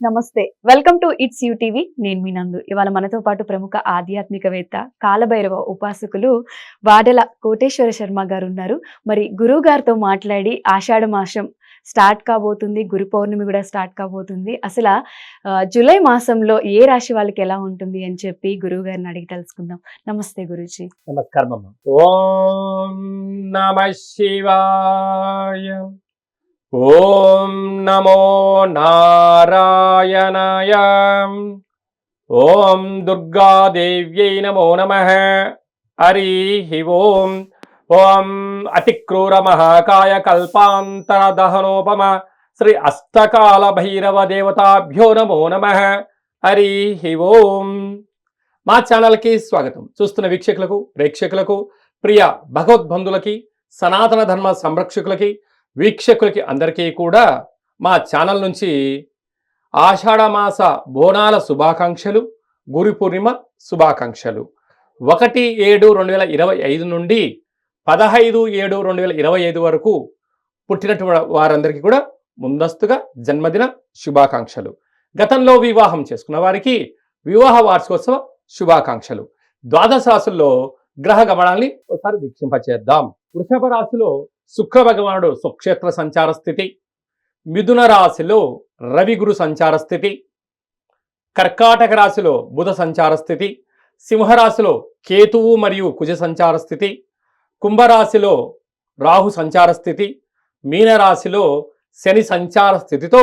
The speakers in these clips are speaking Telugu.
నమస్తే. Welcome to it's you TV. నేను మీ నందు. ఇవాళ మనతో పాటు ప్రముఖ ఆధ్యాత్మికవేత్త కాలభైరవ ఉపాసకులు వాడల కోటేశ్వర శర్మ గారు ఉన్నారు మరి గురువు గారితో మాట్లాడి ఆషాఢ మాసం స్టార్ట్ కాబోతుంది గురు పౌర్ణమి కూడా స్టార్ట్ కాబోతుంది. అసలు ఆ, జూలై మాసంలో ఏ రాశి వాళ్ళకి ఎలా ఉంటుంది అని చెప్పి గురువు గారిని అడిగి తెలుసుకుందాం. నమస్తే గురుజీ. నమస్కారం ఓం నమ శివాయ. ఓం నమో నారాయణాయ. ఓం దుర్గాదేవ్యై నమో నమ. హరి ఓం. ఓం అతిక్రూర మహాకాయ కల్పాంతర దహనోపమ శ్రీ అష్టకాల భైరవ దేవతాభ్యో నమో నమ. హరి ఓం. మా ఛానల్కి స్వాగతం. చూస్తున్న వీక్షకులకు ప్రేక్షకులకు ప్రియ భగవద్బంధులకి సనాతన ధర్మ సంరక్షకులకి వీక్షకులకి అందరికీ కూడా మా ఛానల్ నుంచి ఆషాఢమాస బోనాల శుభాకాంక్షలు గురు పూర్ణిమ శుభాకాంక్షలు. ఒకటి ఏడు రెండు వేల ఇరవై ఐదు నుండి పదహైదు ఏడు రెండు వేల ఇరవై ఐదు వరకు పుట్టినటువంటి వారందరికీ కూడా ముందస్తుగా జన్మదిన శుభాకాంక్షలు. గతంలో వివాహం చేసుకున్న వారికి వివాహ వార్షికోత్సవ శుభాకాంక్షలు. ద్వాదశ రాశుల్లో గ్రహ గమనాల్ని ఒకసారి వీక్షింపచేద్దాం. వృషభ రాశిలో శుక్ర భగవానుడు సుక్షేత్ర సంచార స్థితి మిథున రాశిలో రవి గురు సంచార స్థితి కర్కాటక రాశిలో బుధ సంచార స్థితి సింహరాశిలో కేతువు మరియు కుజ సంచార స్థితి కుంభరాశిలో రాహు సంచార స్థితి మీనరాశిలో శని సంచార స్థితితో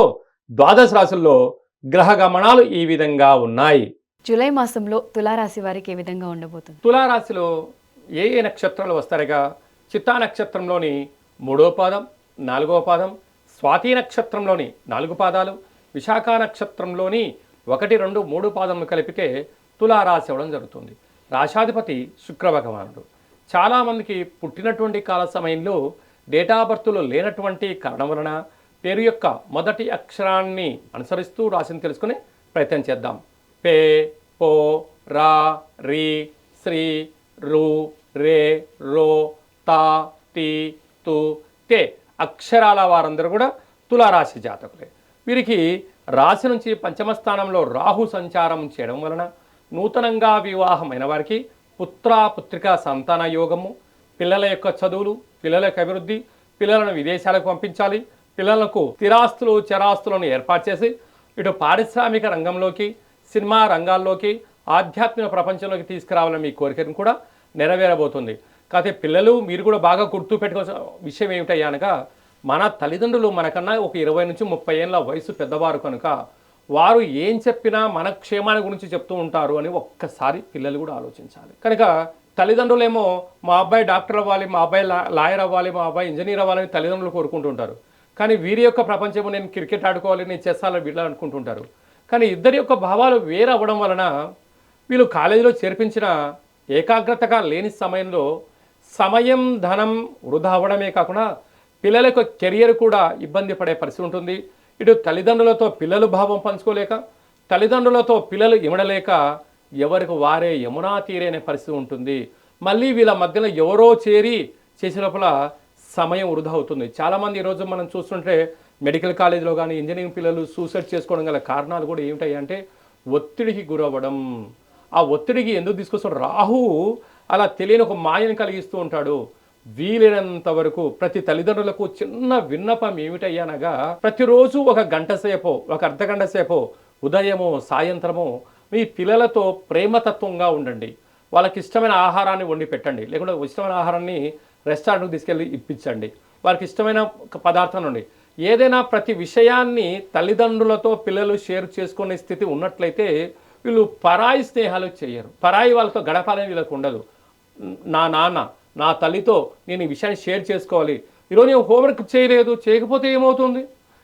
ద్వాదశ రాశుల్లో గ్రహ గమనాలు ఈ విధంగా ఉన్నాయి. జూలై మాసంలో తులారాశి వారికి ఏ విధంగా ఉండబోతుంది? తులారాశిలో ఏ ఏ నక్షత్రాలు వస్తారుగా? చిత్తా నక్షత్రంలోని మూడో పాదం నాలుగో పాదం స్వాతి నక్షత్రంలోని నాలుగు పాదాలు విశాఖ నక్షత్రంలోని ఒకటి రెండు మూడు పాదములు కలిపితే తులారాశి అవ్వడం జరుగుతుంది. రాశాధిపతి శుక్రభగవానుడు. చాలామందికి పుట్టినటువంటి కాల సమయంలో డేటా బర్త్లో లేనటువంటి కారణం వలన పేరు యొక్క మొదటి అక్షరాన్ని అనుసరిస్తూ రాశిని తెలుసుకునే ప్రయత్నం చేద్దాం. పే పో రా రీ శ్రీ రు రే రో తా తి తు తే అక్షరాల వారందరూ కూడా తులారాశి జాతకులే. వీరికి రాశి నుంచి పంచమ స్థానంలో రాహు సంచారం చేయడం వలన నూతనంగా వివాహమైన వారికి పుత్ర పుత్రిక సంతాన యోగము పిల్లల యొక్క చదువులు పిల్లల యొక్క అభివృద్ధి పిల్లలను విదేశాలకు పంపించాలి పిల్లలకు స్థిరాస్తులు చరాస్తులను ఏర్పాటు చేసి ఇటు పారిశ్రామిక రంగంలోకి సినిమా రంగాల్లోకి ఆధ్యాత్మిక ప్రపంచంలోకి తీసుకురావాలని మీ కోరికను కూడా నెరవేరబోతుంది. కాకపోతే పిల్లలు మీరు కూడా బాగా గుర్తు పెట్టుకోవాల్సిన విషయం ఏమిటయ్యా అనగా మన తల్లిదండ్రులు మనకన్నా ఒక ఇరవై నుంచి ముప్పై ఏళ్ళ వయసు పెద్దవారు కనుక వారు ఏం చెప్పినా మన క్షేమాన్ని గురించి చెప్తూ ఉంటారు అని ఒక్కసారి పిల్లలు కూడా ఆలోచించాలి. కనుక తల్లిదండ్రులేమో మా అబ్బాయి డాక్టర్ అవ్వాలి మా అబ్బాయి లాయర్ అవ్వాలి మా అబ్బాయి ఇంజనీర్ అవ్వాలని తల్లిదండ్రులు కోరుకుంటుంటారు. కానీ వీరి యొక్క ప్రపంచము నేను క్రికెట్ ఆడుకోవాలి నేను చెస్ ఆడాలి వీళ్ళు అనుకుంటుంటారు. కానీ ఇద్దరి యొక్క భావాలు వేరు అవ్వడం వలన వీళ్ళు కాలేజీలో చేర్పించిన ఏకాగ్రతగా లేని సమయంలో సమయం ధనం వృధా అవ్వడమే కాకుండా పిల్లలకు కెరియర్ కూడా ఇబ్బంది పడే పరిస్థితి ఉంటుంది. ఇటు తల్లిదండ్రులతో పిల్లలు భావం పంచుకోలేక తల్లిదండ్రులతో పిల్లలు ఇమడలేక ఎవరికి వారే యమునా తీరేనే పరిస్థితి ఉంటుంది. మళ్ళీ వీళ్ళ మధ్యలో ఎవరో చేరి చేసే లోపల సమయం వృధా అవుతుంది. చాలామంది ఈరోజు మనం చూస్తుంటే మెడికల్ కాలేజీలో కానీ ఇంజనీరింగ్ పిల్లలు సూసైడ్ చేసుకోవడం గల కారణాలు కూడా ఏమిటాయి అంటే ఒత్తిడికి గురవ్వడం. ఆ ఒత్తిడికి ఎందుకు తీసుకొస్తాడు? రాహు అలా తెలియని ఒక మాయను కలిగిస్తూ ఉంటాడు. వీలైనంత వరకు ప్రతి తల్లిదండ్రులకు చిన్న విన్నపం ఏమిటయ్యానగా ప్రతిరోజు ఒక గంట సేపు ఒక అర్ధగంట సేపు ఉదయము సాయంత్రము మీ పిల్లలతో ప్రేమతత్వంగా ఉండండి. వాళ్ళకి ఇష్టమైన ఆహారాన్ని వండి పెట్టండి. లేకుంటే ఇష్టమైన ఆహారాన్ని రెస్టారెంట్కి తీసుకెళ్ళి ఇప్పించండి. వారికి ఇష్టమైన పదార్థం నుండి. ఏదైనా ప్రతి విషయాన్ని తల్లిదండ్రులతో పిల్లలు షేర్ చేసుకునే స్థితి ఉన్నట్లయితే వీళ్ళు పరాయి స్నేహాలు చేయరు. పరాయి వాళ్ళతో గడపాలని వీళ్ళకు ఉండదు. నా నాన్న నా తల్లితో నేను ఈ విషయాన్ని షేర్ చేసుకోవాలి. ఈరోజు నేను హోంవర్క్ చేయలేదు చేయకపోతే ఏమవుతుంది?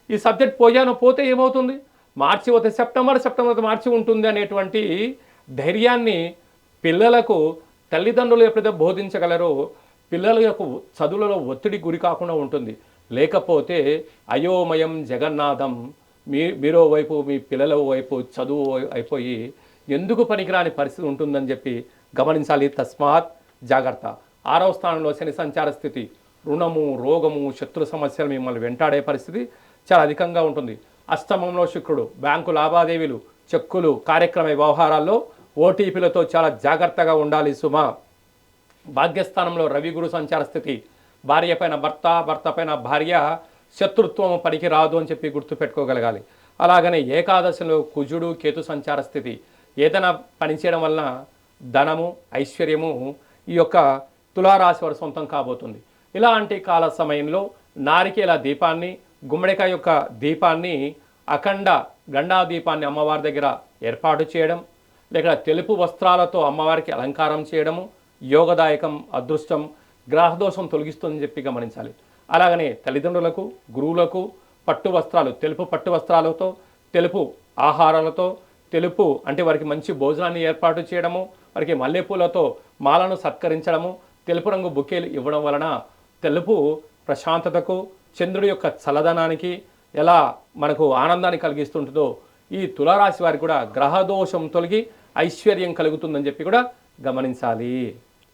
ఈ సబ్జెక్ట్ పోయాను పోతే ఏమవుతుంది? మార్చి పోతే సెప్టెంబర్ సెప్టెంబర్ మార్చి ఉంటుంది అనేటువంటి ధైర్యాన్ని పిల్లలకు తల్లిదండ్రులు ఎప్పుడైతే బోధించగలరో. పిల్లల యొక్క చదువులలో ఒత్తిడి గురి కాకుండా ఉంటుంది. లేకపోతే అయోమయం జగన్నాథం మీ మీరో వైపు మీ పిల్లల వైపు చదువు అయిపోయి ఎందుకు పనికిరాని పరిస్థితి ఉంటుందని చెప్పి గమనించాలి. తస్మాత్ జాగ్రత్త. ఆరవ స్థానంలో శని సంచార స్థితి. రుణము రోగము శత్రు సమస్యలు మిమ్మల్ని వెంటాడే పరిస్థితి చాలా అధికంగా ఉంటుంది. అష్టమంలో శుక్రుడు బ్యాంకు లావాదేవీలు చెక్కులు కార్యక్రమ వ్యవహారాల్లో ఓటీపీలతో చాలా జాగ్రత్తగా ఉండాలి సుమ. భాగ్యస్థానంలో రవి గురు సంచార స్థితి. భార్య పైన భర్త భర్త పైన భార్య శత్రుత్వం పనికి రాదు అని చెప్పి గుర్తుపెట్టుకోగలగాలి. అలాగనే ఏకాదశిలో కుజుడు కేతు సంచార స్థితి. ఏదైనా పనిచేయడం వలన ధనము ఐశ్వర్యము ఈ యొక్క తులారాశి వారి సొంతం కాబోతుంది. ఇలాంటి కాల సమయంలో నారికేల దీపాన్ని గుమ్మడికాయ యొక్క దీపాన్ని అఖండ గండా దీపాన్ని అమ్మవారి దగ్గర ఏర్పాటు చేయడం లేక తెలుపు వస్త్రాలతో అమ్మవారికి అలంకారం చేయడము యోగదాయకం అదృష్టం గ్రహదోషం తొలగిస్తుందని చెప్పి గమనించాలి. అలాగనే తల్లిదండ్రులకు గురువులకు పట్టు వస్త్రాలు తెలుపు పట్టు వస్త్రాలతో తెలుపు ఆహారాలతో తెలుపు అంటే వారికి మంచి భోజనాన్ని ఏర్పాటు చేయడము వారికి మల్లెపూలతో మాలను సత్కరించడము తెలుపు రంగు బుకేలు ఇవ్వడం వలన తెలుపు ప్రశాంతతకు చంద్రుడి యొక్క చల్లదనానికి ఎలా మనకు ఆనందాన్ని కలిగిస్తుంటుందో ఈ తులారాశి వారికి కూడా గ్రహదోషం తొలగి ఐశ్వర్యం కలుగుతుందని చెప్పి కూడా గమనించాలి.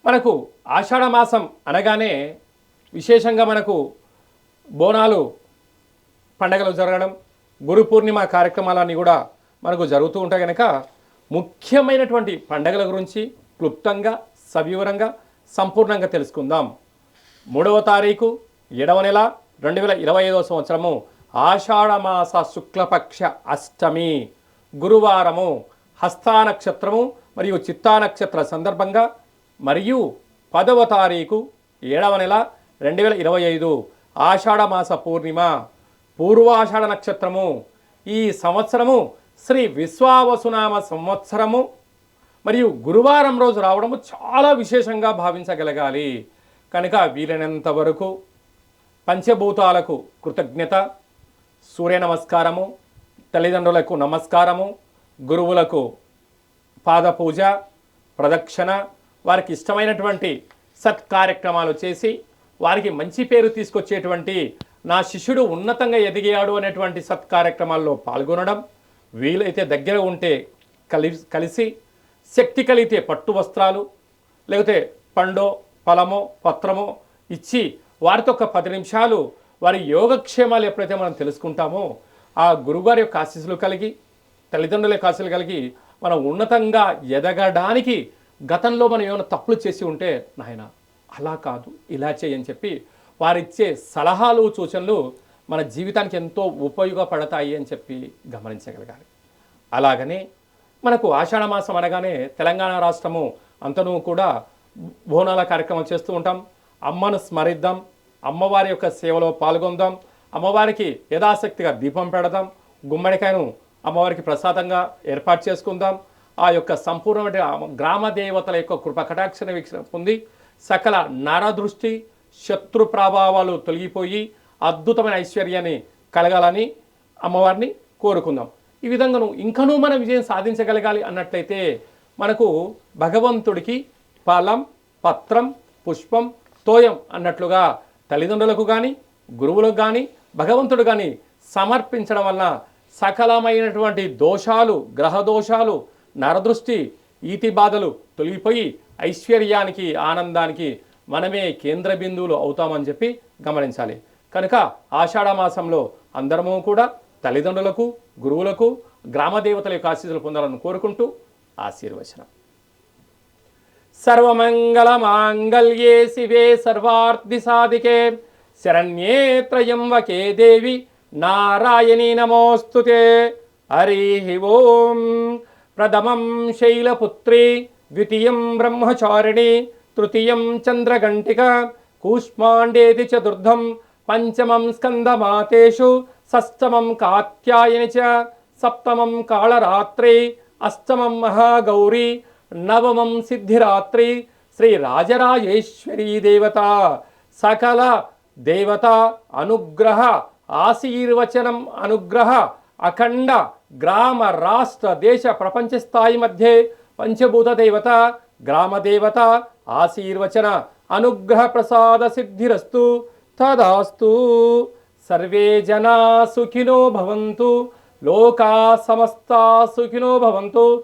మనకు ఆషాఢ మాసం అనగానే విశేషంగా మనకు బోనాలు పండగలు జరగడం గురు పూర్ణిమ కార్యక్రమాలన్నీ కూడా మనకు జరుగుతూ ఉంటే కనుక ముఖ్యమైనటువంటి పండగల గురించి క్లుప్తంగా సవివరంగా సంపూర్ణంగా తెలుసుకుందాం. మూడవ తారీఖు ఏడవ నెల రెండు వేల ఇరవై ఐదవ సంవత్సరము ఆషాఢమాస శుక్లపక్ష అష్టమి. గురువారము హస్తా నక్షత్రము మరియు చిత్తా నక్షత్ర సందర్భంగా మరియు పదవ తారీఖు ఏడవ నెల రెండు వేల ఇరవై ఐదు ఆషాఢమాస పూర్ణిమ. పూర్వాషాఢ నక్షత్రము ఈ సంవత్సరము శ్రీ విశ్వావసునామ సంవత్సరము మరియు గురువారం రోజు రావడము చాలా విశేషంగా భావించగలగాలి. కనుక వీలైనంత వరకు పంచభూతాలకు కృతజ్ఞత సూర్య నమస్కారము తల్లిదండ్రులకు నమస్కారము గురువులకు పాదపూజ ప్రదక్షిణ వారికి ఇష్టమైనటువంటి సత్కార్యక్రమాలు చేసి వారికి మంచి పేరు తీసుకొచ్చేటువంటి నా శిష్యుడు ఉన్నతంగా ఎదిగాడు అనేటువంటి సత్కార్యక్రమాల్లో పాల్గొనడం వీలైతే దగ్గర ఉంటే కలి కలిసి శక్తి కలిగితే పట్టు వస్త్రాలు లేకపోతే పండో ఫలమో పత్రమో ఇచ్చి వారితో ఒక పది నిమిషాలు వారి యోగక్షేమాలు ఎప్పుడైతే మనం తెలుసుకుంటామో ఆ గురుగారి యొక్క ఆశీస్సులు కలిగి తల్లిదండ్రుల యొక్క ఆశీస్సులు కలిగి మనం ఉన్నతంగా ఎదగడానికి గతంలో మనం ఏమైనా తప్పులు చేసి ఉంటే నాయన అలా కాదు ఇలా చేయని చెప్పి వారిచ్చే సలహాలు సూచనలు మన జీవితానికి ఎంతో ఉపయోగపడతాయి అని చెప్పి గమనించగలగాలి. అలాగనే మనకు ఆషాఢ మాసం అనగానే తెలంగాణ రాష్ట్రము అంతనూ కూడా బోనాల కార్యక్రమం చేస్తూ ఉంటాం. అమ్మను స్మరిద్దాం. అమ్మవారి యొక్క సేవలో పాల్గొందాం. అమ్మవారికి యథాశక్తిగా దీపం పెడదాం. గుమ్మడికాయను అమ్మవారికి ప్రసాదంగా ఏర్పాటు చేసుకుందాం. ఆ యొక్క సంపూర్ణమైన గ్రామ దేవతల యొక్క కృప కటాక్షణ వీక్షణ పొంది సకల నరదృష్టి శత్రు ప్రభావాలు తొలగిపోయి అద్భుతమైన ఐశ్వర్యాన్ని కలగాలని అమ్మవారిని కోరుకుందాం. ఈ విధంగాను ఇంకనూ మనం విజయం సాధించగలగాలి అన్నట్లయితే మనకు భగవంతుడికి ఫలం పత్రం పుష్పం తోయం అన్నట్లుగా తల్లిదండ్రులకు కానీ గురువులకు కానీ భగవంతుడు కానీ సమర్పించడం వలన సకలమైనటువంటి దోషాలు గ్రహ దోషాలు నరదృష్టి ఈతి బాధలు తొలగిపోయి ఐశ్వర్యానికి ఆనందానికి మనమే కేంద్ర బిందువులు అవుతామని చెప్పి గమనించాలి. కనుక ఆషాఢమాసంలో అందరము కూడా తల్లిదండ్రులకు గురువులకు గ్రామదేవతల యొక్క ఆశీస్సులు పొందాలని కోరుకుంటూ ఆశీర్వచనం. సర్వమంగళమాంగళ్యే శివే సర్వార్థి సాధికే. శరణ్యే త్రయంబకే దేవి. నారాయణీ నమోస్తుతే. హరి ఓం. ప్రథమం శైలపుత్రి ద్వితీయం బ్రహ్మచారిణి తృతీయం చంద్రఘంటిక కూష్మాండేతి చతుర్థం పంచమం స్కందమాతేషు షష్టమం కాత్యాయని చ సప్తమం కాళరాత్రి అష్టమం మహాగౌరీ నవమం సిద్ధిరాత్రి శ్రీ రాజరాజేశ్వరీ దేవత సకల దేవత అనుగ్రహ ఆశీర్వచనం అనుగ్రహ అఖండ గ్రామ రాష్ట్ర దేశ ప్రపంచ స్థాయి మధ్య పంచభూత దేవత గ్రామ దేవత ఆశీర్వచన అనుగ్రహ ప్రసాద సిద్ధిరస్తు తదాస్తు. సర్వే జనా సుఖినో భవంతు. లోకా సమస్త సుఖినో భవంతు.